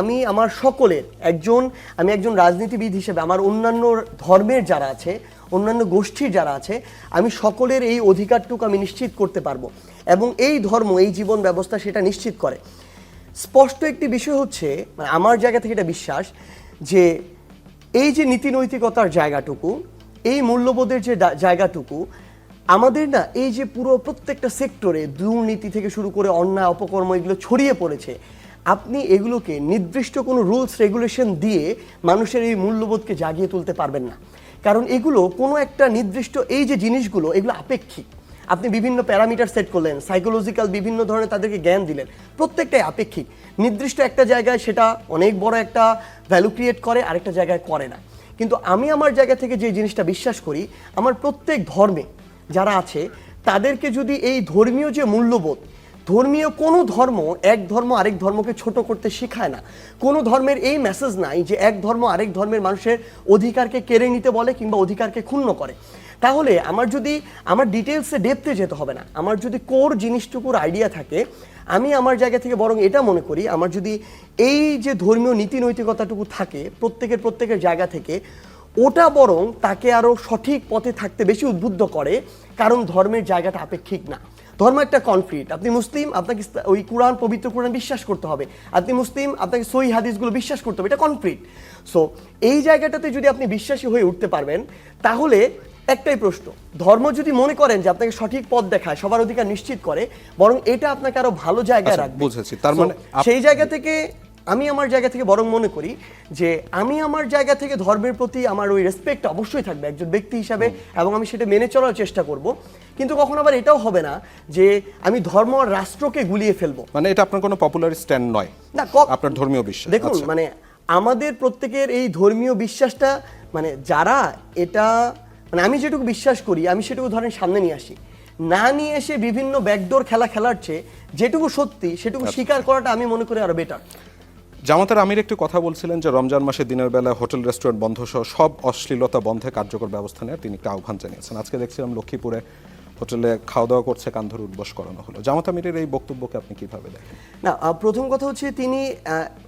আমি আমার সকলের একজন, আমি একজন রাজনীতিবিদ হিসেবে, আমার অন্যান্য ধর্মের যারা আছে, অন্যান্য গোষ্ঠীর যারা আছে, আমি সকলের এই অধিকারটুকু আমি নিশ্চিত করতে পারব। এবং এই ধর্ম, এই জীবন ব্যবস্থা সেটা নিশ্চিত করে। স্পষ্ট একটি বিষয় হচ্ছে মানে আমার জায়গা থেকে এটা বিশ্বাস, যে এই যে নীতি নৈতিকতার জায়গাটুকু, এই মূল্যবোধের যে জায়গাটুকু, আমাদের না এই যে পুরো প্রত্যেকটা সেক্টরে দুর্নীতি থেকে শুরু করে অন্যায়, অপকর্ম এগুলো ছড়িয়ে পড়েছে। আপনি এগুলোকে নির্দিষ্ট কোনো রুলস রেগুলেশন দিয়ে মানুষের এই মূল্যবোধকে জাগিয়ে তুলতে পারবেন না। কারণ এগুলো কোনো একটা নির্দিষ্ট এই যে জিনিসগুলো, এগুলো আপেক্ষিক। আপনি বিভিন্ন প্যারামিটার সেট করলেন সাইকোলজিক্যাল বিভিন্ন ধরনের তাদেরকে জ্ঞান দিলেন, প্রত্যেকটাই আপেক্ষিক। নির্দিষ্ট একটা জায়গায় সেটা অনেক বড় একটা ভ্যালু ক্রিয়েট করে, আরেকটা জায়গায় করে না। কিন্তু আমি আমার জায়গা থেকে যে জিনিসটা বিশ্বাস করি, আমার প্রত্যেক ধর্মে যারা আছে, তাদেরকে যদি এই ধর্মীয় যে মূল্যবোধ ধর্মীয় কোনো ধর্ম এক ধর্ম আরেক ধর্মকে ছোট করতে শেখায় না। কোনো ধর্মের এই মেসেজ নাই যে এক ধর্ম আরেক ধর্মের মানুষের অধিকারকে কেড়ে নিতে বলে কিংবা অধিকারকে ক্ষুণ্ণ করে। তাহলে আমার যদি, আমার ডিটেলসে ডেপতে যেতে হবে না। আমার যদি কোর জিনিসটুকুর আইডিয়া থাকে, আমি আমার জায়গা থেকে বরং এটা মনে করি, আমার যদি এই যে ধর্মীয় নীতি নৈতিকতাটুকু থাকে প্রত্যেকের প্রত্যেকের জায়গা থেকে, ওটা বরং তাকে আরও সঠিক পথে থাকতে বেশি উদ্বুদ্ধ করে, কারণ ধর্মের জায়গাটা আপেক্ষিক না। ধর্ম একটা কনফ্লিক্ট আপনি মুসলিম আপনাকে ওই কোরআন পবিত্র কোরআন বিশ্বাস করতে হবে। আপনি মুসলিম আপনাকে সই হাদিসগুলো বিশ্বাস করতে হবে। এটা কনফ্লিক্ট সো এই জায়গাটাতে যদি আপনি বিশ্বাসী হয়ে উঠতে পারবেন তাহলে একটাই প্রশ্ন। ধর্ম যদি মনে করেন যে আপনাকে সঠিক পথ দেখায় সবার অধিকার নিশ্চিত করে বরং এটা আপনাকে আরও ভালো জায়গায় আচ্ছা, রাখবে। বুঝেছি। তার মানে সেই জায়গা থেকে আমি আমার জায়গা থেকে বরং মনে করি যে আমি আমার জায়গা থেকে ধর্মের প্রতি আমার ওই রেসপেক্ট অবশ্যই থাকবে একজন ব্যক্তি হিসাবে এবং আমি সেটা মেনে চলার চেষ্টা করব। কিন্তু কখনো আবার এটাও হবে না যে আমি ধর্ম আর রাষ্ট্রকে গুলিয়ে ফেলব। মানে এটা আপনার কোনো পপুলার স্ট্যান্ড নয়। না, আপনার ধর্মীয় বিশ্বাস। দেখুন আচ্ছা। মানে আমাদের প্রত্যেকের এই ধর্মীয় বিশ্বাসটা মানে যারা এটা মানে আমি যেটুকু বিশ্বাস করি আমি সেটুকু ধরেন সামনে নিয়ে আসি। না নিয়ে এসে বিভিন্ন ব্যাকডোর খেলা খেলার চেয়ে যেটুকু সত্যি সেটুকু আচ্ছা। স্বীকার করাটা আমি মনে করি আরও বেটার জামাতার আমির একটু কথা বলছিলেন যে, রমজান মাসে দিনের বেলা হোটেল, রেস্টুরেন্ট বন্ধ সহ সব অশ্লীলতা বন্ধে কার্যকর ব্যবস্থা নেওয়ার তিনি একটা আহ্বান জানিয়েছেন। আজকে দেখছিলাম লক্ষ্মীপুরে হোটেলে খাওয়া দাওয়া করছে, কান্ধর উদ্বোস করানো হলো। জামাত আমিরের এই বক্তব্যকে আপনি কীভাবে দেখেন? না প্রথম কথা হচ্ছে তিনি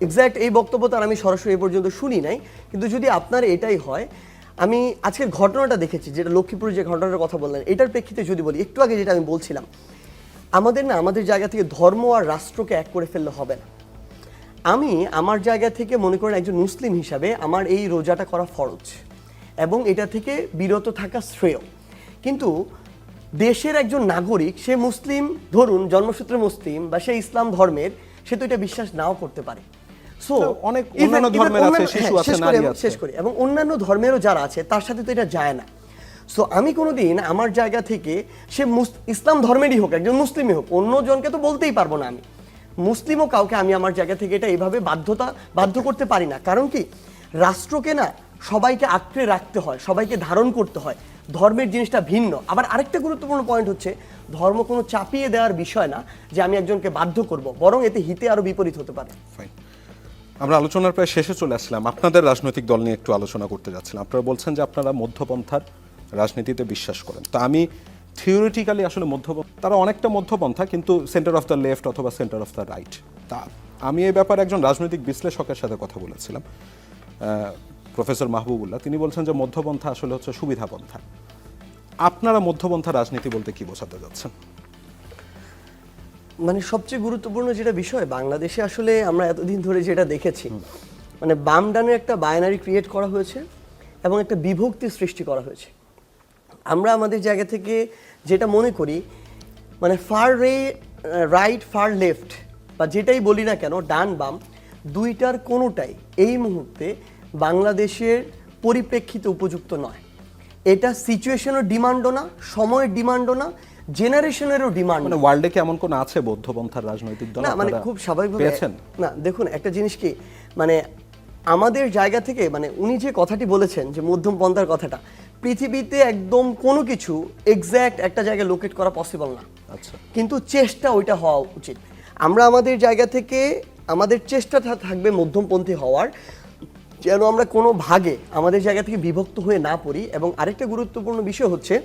এক্স্যাক্ট এই বক্তব্য তার আমি সরাসরি এ পর্যন্ত শুনি নাই। কিন্তু যদি আপনার এটাই হয়, আমি আজকের ঘটনাটা দেখেছি, যেটা লক্ষ্মীপুরে যে ঘটনাটার কথা বললেন, এটার প্রেক্ষিতে যদি বলি, একটু আগে যেটা আমি বলছিলাম, আমাদের না, আমাদের জায়গা থেকে ধর্ম আর রাষ্ট্রকে এক করে ফেললে হবে না। আমি আমার জায়গা থেকে মনে করেন একজন মুসলিম হিসাবে আমার এই রোজাটা করা ফরজ এবং এটা থেকে বিরত থাকা শ্রেয়। কিন্তু দেশের একজন নাগরিক সে মুসলিম ধরুন জন্মসূত্রে মুসলিম বা সে ইসলাম ধর্মের সে তো এটা বিশ্বাস নাও করতে পারে। সো অনেক অন্যান্য ধর্মের আছে, শিশু আছে, নারী আছে। হ্যাঁ, শেষ করি। এবং অন্যান্য ধর্মেরও যারা আছে তার সাথে তো এটা যায় না। সো আমি কোনোদিন আমার জায়গা থেকে সে ইসলাম ধর্মেরই হোক একজন মুসলিমই হোক অন্য জনকে তো বলতেই পারব না আমি। মুসলিমও কাউকে আমি আমার জায়গা থেকে এটা এইভাবে বাধ্যতা, বাধ্য করতে পারি না। কারণ কি? রাষ্ট্রকে না সবাইকে আঁকড়ে রাখতে হয়, সবাইকে ধারণ করতে হয়। ধর্মের জিনিসটা ভিন্ন। আবার আরেকটা গুরুত্বপূর্ণ পয়েন্ট হচ্ছে, ধর্ম কোনো চাপিয়ে দেওয়ার বিষয় না যে আমি একজনকে বাধ্য করব, বরং এতে হিতে আরও বিপরীত হতে পারে। আমরা আলোচনার প্রায় শেষে চলে আসলাম। আপনাদের রাজনৈতিক দল নিয়ে একটু আলোচনা করতে যাচ্ছিলাম। আপনারা বলছেন যে আপনারা মধ্যপন্থার রাজনীতিতে বিশ্বাস করেন। তো আমি থিওরিটিক্যালি আসলে মধ্যপন্থা, তারা অনেকটা মধ্যপন্থা, কিন্তু সেন্টার অফ দ্য লেফট অথবা সেন্টার অফ দ্য রাইট তা আমি এই ব্যাপারে একজন রাজনৈতিক বিশ্লেষকের সাথে কথা বলেছিলাম। প্রফেসর মাহবুবুল্লাহ, তিনি বলছেন যে মধ্যপন্থা আসলে হচ্ছে সুবিধাপন্থা। আপনারা মধ্যপন্থা রাজনীতি বলতে কি বোঝাতে যাচ্ছেন? মানে সবচেয়ে গুরুত্বপূর্ণ যেটা বিষয়, বাংলাদেশে আসলে আমরা এতদিন ধরে যেটা দেখেছি মানে বাম ডানের একটা বায়নারি ক্রিয়েট করা হয়েছে এবং একটা বিভক্তি সৃষ্টি করা হয়েছে। আমরা আমাদের জায়গা থেকে যেটা মনে করি মানে ফার রে রাইট ফার লেফট বা যেটাই বলি না কেন ডান বাম দুইটার কোনোটাই এই মুহূর্তে বাংলাদেশের পরিপ্রেক্ষিতে উপযুক্ত নয়। এটা সিচুয়েশনের ডিমান্ডও না সময়ের ডিমান্ডও না জেনারেশনেরও ডিমান্ড মানে ওয়ার্ল্ডে কি এমন কোন আছে বৌদ্ধপন্থার রাজনৈতিক দল না মানে খুব স্বাভাবিকভাবে না দেখুন একটা জিনিস কি মানে আমাদের জায়গা থেকে মানে উনি যে কথাটি বলেছেন যে মধ্যম পন্থার কথাটা পৃথিবীতে একদম কোনো কিছু এক্স্যাক্ট একটা জায়গায় লোকেট করা পসিবল না। আচ্ছা। কিন্তু চেষ্টা ওইটা হওয়া উচিত। আমরা আমাদের জায়গা থেকে আমাদের চেষ্টা থাকবে মধ্যমপন্থী হওয়ার। যেন আমরা কোনো ভাগে আমাদের জায়গা থেকে বিভক্ত হয়ে না পড়ি। এবং আরেকটা গুরুত্বপূর্ণ বিষয় হচ্ছে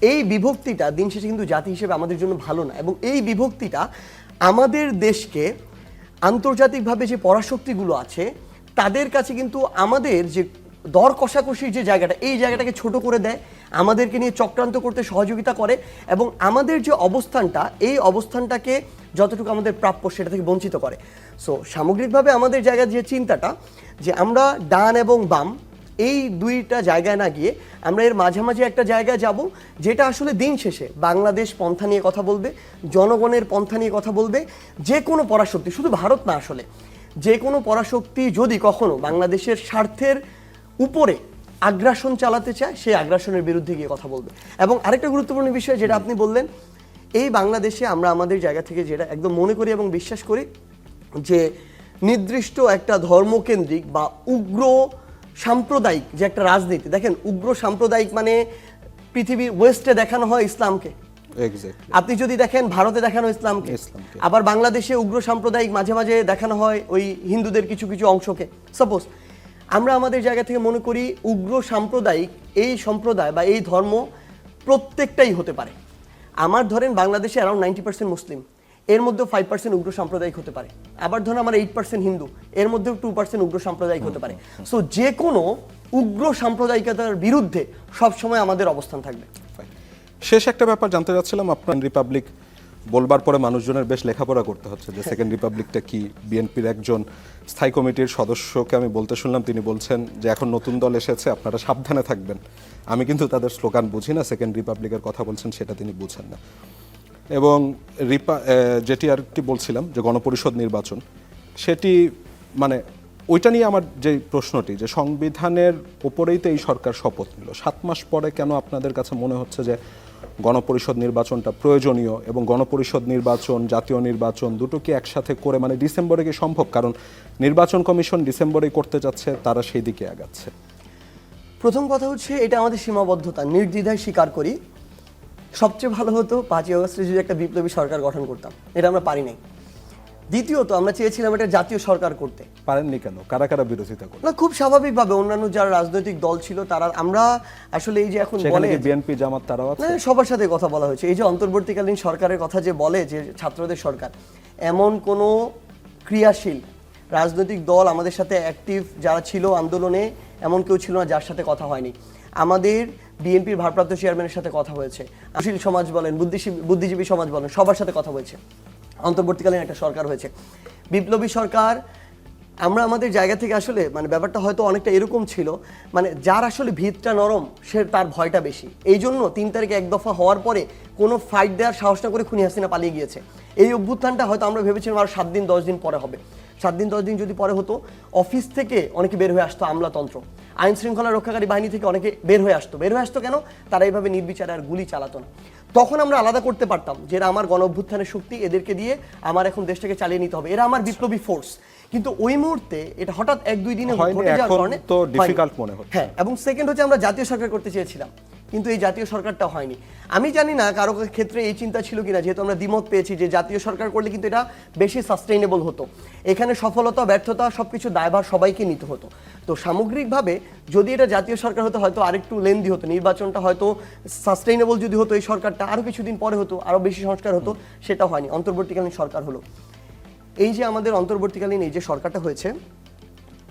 এই বিভক্তিটা দিন শেষে কিন্তু জাতি হিসেবে আমাদের জন্য ভালো না। এবং এই বিভক্তিটা আমাদের দেশকে আন্তর্জাতিকভাবে যে পরাশক্তিগুলো আছে তাদের কাছে কিন্তু আমাদের যে দর কষাকষির যে জায়গাটা, এই জায়গাটাকে ছোট করে দেয়, আমাদেরকে নিয়ে চক্রান্ত করতে সহযোগিতা করে এবং আমাদের যে অবস্থানটা, এই অবস্থানটাকে যতটুকু আমাদের প্রাপ্য সেটা থেকে বঞ্চিত করে। সো সামগ্রিকভাবে আমাদের জায়গার যে চিন্তাটা, যে আমরা ডান এবং বাম, এই দুইটা জায়গায় না গিয়ে আমরা এর মাঝামাঝি একটা জায়গায় যাব, যেটা আসলে দিন শেষে বাংলাদেশ পন্থা নিয়ে কথা বলবে, জনগণের পন্থা নিয়ে কথা বলবে, যে কোনো পরাশক্তি, শুধু ভারত না আসলে, যে কোনো পরাশক্তি যদি কখনো বাংলাদেশের স্বার্থের উপরে আগ্রাসন চালাতে চায় সেই আগ্রাসনের বিরুদ্ধে গিয়ে কথা বলবে। এবং আরেকটা গুরুত্বপূর্ণ বিষয় যেটা আপনি বললেন এই বাংলাদেশে আমরা আমাদের জায়গা থেকে যেটা একদম মনে করি এবং বিশ্বাস করি যে নির্দিষ্ট একটা ধর্মকেন্দ্রিক বা উগ্র সাম্প্রদায়িক যে একটা রাজনীতি দেখেন উগ্র সাম্প্রদায়িক মানে পৃথিবীর ওয়েস্টে দেখানো হয় ইসলামকে। আপনি যদি দেখেন ভারতে দেখানো ইসলামকে ইসলামকে। আবার বাংলাদেশে উগ্র সাম্প্রদায়িক মাঝে মাঝে দেখানো হয় ওই হিন্দুদের কিছু কিছু অংশকে। সাপোজ আমরা আমাদের জায়গা থেকে মনে করি উগ্র সাম্প্রদায়িক এই সম্প্রদায় বা এই ধর্ম প্রত্যেকটাই হতে পারে। আমার ধরেন বাংলাদেশে অ্যারাউন্ড নাইনটি পার্সেন্ট মুসলিম, এর মধ্যে ফাইভ পার্সেন্ট উগ্র সাম্প্রদায়িক হতে পারে। আবার ধরেন আমার এইট পার্সেন্ট হিন্দু, এর মধ্যেও টু পার্সেন্ট উগ্র সাম্প্রদায়িক হতে পারে। সো যে কোনো উগ্র সাম্প্রদায়িকতার বিরুদ্ধে সবসময় আমাদের অবস্থান থাকবে। শেষ একটা ব্যাপার জানতে চাচ্ছিলাম আপনার রিপাবলিক বলবার পরে মানুষজনের বেশ লেখাপড়া করতে হচ্ছে যে সেকেন্ড রিপাবলিকটা কি, বিএনপির একজন স্থায়ী কমিটির সদস্যকে আমি বলতে শুনলাম, তিনি বলছেন যে এখন নতুন দল এসেছে, আপনারা সাবধানে থাকবেন। আমি কিন্তু তাদের স্লোগান বুঝি না, সেকেন্ড রিপাবলিকের কথা বলছেন সেটা তিনি বুঝেন না। এবং রিপা যেটি আর কি বলছিলাম, যে গণপরিষদ নির্বাচন, সেটি মানে ওইটা নিয়ে আমার যে প্রশ্নটি, যে সংবিধানের ওপরেই তো এই সরকার শপথ নিল, সাত মাস পরে কেন আপনাদের কাছে মনে হচ্ছে যে গণপরিষদ নির্বাচনটা প্রয়োজনীয় এবং গণপরিষদ নির্বাচন, জাতীয় নির্বাচন দুটোকে একসাথে করে মানে ডিসেম্বরে কি সম্ভব? কারণ নির্বাচন কমিশন ডিসেম্বরে করতে যাচ্ছে, তারা সেই দিকে আগাচ্ছে। প্রথম কথা হচ্ছে, এটা আমাদের সীমাবদ্ধতা, নির্দ্বিধায় স্বীকার করি। সবচেয়ে ভালো হতো পাঁচই অগস্টে যদি একটা বিপ্লবী সরকার গঠন করতাম, এটা আমরা পারি নাই। দ্বিতীয়ত আমরা চেয়েছিলাম এটা জাতীয় সরকার করতে। পারেননি কেন? কারা কারা বিরোধিতা করে না খুব স্বাভাবিকভাবে অন্যান্য যারা রাজনৈতিক দল ছিল তারা আমরা আসলে এই যে এখন বলে বিএনপি জামাত তারাও আছে? না সবার সাথে কথা বলা হয়েছে। এই যে অন্তর্বর্তীকালীন সরকারের কথা যে বলে যে ছাত্রদের সরকার এমন কোনো ক্রিয়াশীল রাজনৈতিক দল আমাদের সাথে অ্যাক্টিভ যারা ছিল আন্দোলনে এমন কেউ ছিল না যার সাথে কথা হয়নি। আমাদের বিএনপির ভারপ্রাপ্ত চেয়ারম্যানের সাথে কথা হয়েছে। সুশীল সমাজ বলেন বুদ্ধিজীবী বুদ্ধিজীবী সমাজ বলেন, সবার সাথে কথা হয়েছে। অন্তর্বর্তীকালীন একটা সরকার হয়েছে। বিপ্লবী সরকার, আমরা আমাদের জায়গা থেকে আসলে মানে ব্যাপারটা হয়তো অনেকটা এরকম ছিল মানে যার আসলে ভিতটা নরম, সে তার ভয়টা বেশি। এই জন্য তিন তারিখে এক দফা হওয়ার পরে কোনো ফাইট দেওয়ার সাহস না করে খুনি হাসিনা পালিয়ে গিয়েছে। এই অভ্যুত্থানটা হয়তো আমরা ভেবেছিলাম আর সাত দিন, দশ দিন পরে হবে। সাত দিন দশ দিন যদি পরে হতো অফিস থেকে অনেকে বের হয়ে আসতো আমলাতন্ত্র। আইন শৃঙ্খলা রক্ষাকারী বাহিনী থেকে অনেকে বের হয়ে আসতো। বের হয়ে আসতো কেন? তারা এইভাবে নির্বিচারে আর গুলি চালাতো না। তখন আমরা আলাদা করতে পারতাম যে এরা আমার গণ অভ্যুত্থানের শক্তি এদেরকে দিয়ে আমার এখন দেশটাকে চালিয়ে নিতে হবে। এরা আমার বিপ্লবী ফোর্স কিন্তু ওই মুহূর্তে এটা হঠাৎ এক দুই দিনে ঘটে যাওয়ার কারণে তো difficult মনে হচ্ছে। হ্যাঁ এবং সেকেন্ড হচ্ছে আমরা জাতীয় সরকার করতে চেয়েছিলাম। কিন্তু এই জাতীয় সরকারটা হয়নি। আমি জানি না কারও ক্ষেত্রে এই চিন্তা ছিল কিনা, যেহেতু আমরা দ্বিমত পেয়েছি যে জাতীয় সরকার করলে কিন্তু এটা বেশি সাস্টেইনেবল হতো। এখানে সফলতা, ব্যর্থতা সবকিছু দায়ভার সবাইকে নিতে হতো। তো সামগ্রিকভাবে যদি এটা জাতীয় সরকার হতো হয়তো আরেকটু লেন্দি হতো, নির্বাচনটা হয়তো সাস্টেইনেবল যদি হতো এই সরকারটা আরও কিছুদিন পরে হতো আরও বেশি সংস্কার হতো, সেটা হয়নি, অন্তর্বর্তীকালীন সরকার হলো। এই যে আমাদের অন্তর্বর্তীকালীন এই যে সরকারটা হয়েছে,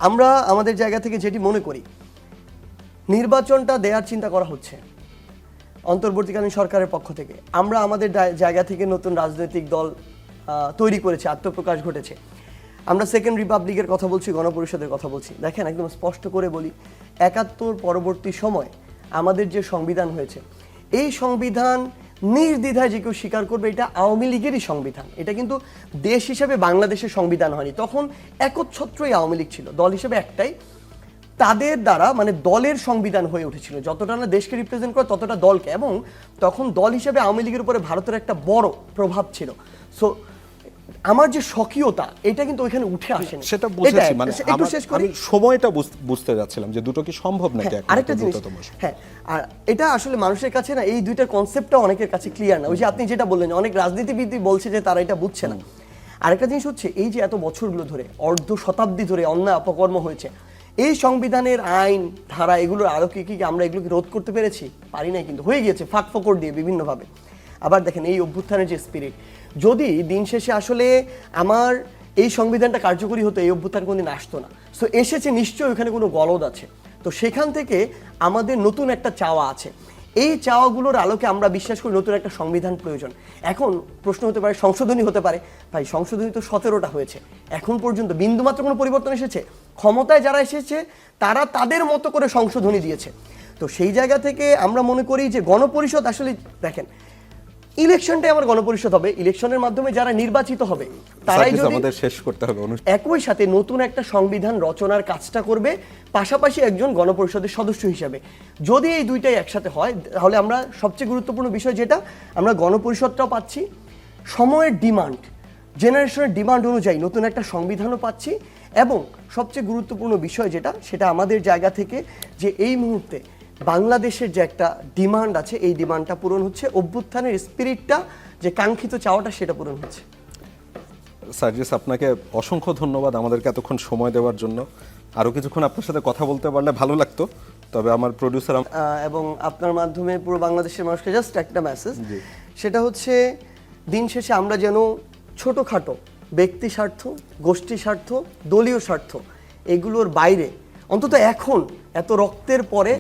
আমরা আমাদের জায়গা থেকে যেটি মনে করি নির্বাচনটা দেওয়ার চিন্তা করা হচ্ছে অন্তর্বর্তীকালীন সরকারের পক্ষ থেকে। আমরা আমাদের জায়গা থেকে নতুন রাজনৈতিক দল তৈরি করেছে, আত্মপ্রকাশ ঘটেছে। আমরা সেকেন্ড রিপাবলিকের কথা বলছি, গণপরিষদের কথা বলছি। দেখেন, একদম স্পষ্ট করে বলি, একাত্তর পরবর্তী সময় আমাদের যে সংবিধান হয়েছে, এই সংবিধান নির্দ্বিধায় যে কেউ স্বীকার করবে, এটা আওয়ামী লীগেরই সংবিধান। এটা কিন্তু দেশ হিসেবে বাংলাদেশের সংবিধান হয়নি। তখন একচ্ছত্রই আওয়ামী লীগ ছিল, দল হিসেবে একটাই। তাদের দ্বারা মানে দলের সংবিধান হয়ে উঠেছিল। যতটা না দেশকে রিপ্রেজেন্ট করে ততটা দলকে। এবং তখন দল হিসেবে আওয়ামী লীগের উপরে ভারতের একটা বড় প্রভাব ছিল। সো আমার যে স্বকীয়তা এটা কিন্তু ওইখানে উঠে আসেনি। সেটা বুঝেছি মানে একটু শেষ করি। সময়টা বুঝতে যাচ্ছিলাম যে দুটো কি সম্ভব নাকি হ্যাঁ, আরেকটা জিনিস। হ্যাঁ আর এটা আসলে মানুষের কাছে না এই দুইটার কনসেপ্টটা অনেকের কাছে ক্লিয়ার না। ওই যে আপনি যেটা বললেন অনেক রাজনীতিবিদ বলছে যে তারা এটা বুঝছে না। আরেকটা জিনিস হচ্ছে এই যে এত বছরগুলো ধরে অর্ধ শতাব্দী ধরে অন্যায় অপকর্ম হয়েছে এই সংবিধানের আইন, ধারা এগুলোর আরও কি কি আমরা এগুলোকে রোধ করতে পেরেছি? পারি নাই কিন্তু, হয়ে গিয়েছে ফাঁক ফকর দিয়ে বিভিন্নভাবে। আবার দেখেন এই অভ্যুত্থানের যে স্পিরিট যদি দিন শেষে আসলে আমার এই সংবিধানটা কার্যকরী হতো, এই অভ্যুত্থান কোনদিন আসতো না। সো এসেছে নিশ্চয়ই ওখানে কোনো গলদ আছে। তো সেখান থেকে আমাদের নতুন একটা চাওয়া আছে। এই চাওয়াগুলোর আলোকে আমরা বিশ্বাস করি নতুন একটা সংবিধান প্রয়োজন। এখন প্রশ্ন হতে পারে, সংশোধনী হতে পারে। ভাই, সংশোধনী তো সতেরোটা হয়েছে। এখন পর্যন্ত বিন্দুমাত্র কোনো পরিবর্তন এসেছে? ক্ষমতায় যারা এসেছে তারা তাদের মতো করে সংশোধনী দিয়েছে। তো সেই জায়গা থেকে আমরা মনে করি যে গণপরিষদ আসলে দেখেন ইলেকশনটাই আমার গণপরিষদ হবে। ইলেকশনের মাধ্যমে যারা নির্বাচিত হবে তারাই যদি আমাদের শেষ করতে হবে একই সাথে নতুন একটা সংবিধান রচনার কাজটা করবে পাশাপাশি একজন গণপরিষদের সদস্য হিসাবে। যদি এই দুইটাই একসাথে হয় তাহলে আমরা সবচেয়ে গুরুত্বপূর্ণ বিষয় যেটা আমরা গণপরিষদটাও পাচ্ছি। সময়ের ডিমান্ড জেনারেশনের ডিমান্ড অনুযায়ী নতুন একটা সংবিধানও পাচ্ছি। এবং সবচেয়ে গুরুত্বপূর্ণ বিষয় যেটা সেটা আমাদের জায়গা থেকে যে এই মুহূর্তে বাংলাদেশের যে একটা ডিমান্ড আছে এই ডিমান্ডটা পূরণ হচ্ছে। অভ্যুত্থানের স্পিরিটটা যে কাঙ্ক্ষিত চাওয়াটা সেটা পূরণ হচ্ছে। সার্জিস আপনাকে অসংখ্য ধন্যবাদ আমাদেরকে এতক্ষণ সময় দেওয়ার জন্য। আরও কিছুক্ষণ আপনার সাথে কথা বলতে পারলে ভালো লাগতো তবে আমার প্রডিউসার এবং আপনার মাধ্যমে পুরো বাংলাদেশের মানুষকে জাস্ট একটা মেসেজ সেটা হচ্ছে দিন শেষে আমরা যেন ছোটোখাটো ব্যক্তি স্বার্থ গোষ্ঠী স্বার্থ দলীয় স্বার্থ এগুলোর বাইরে। অন্তত এখন এত রক্তের পরে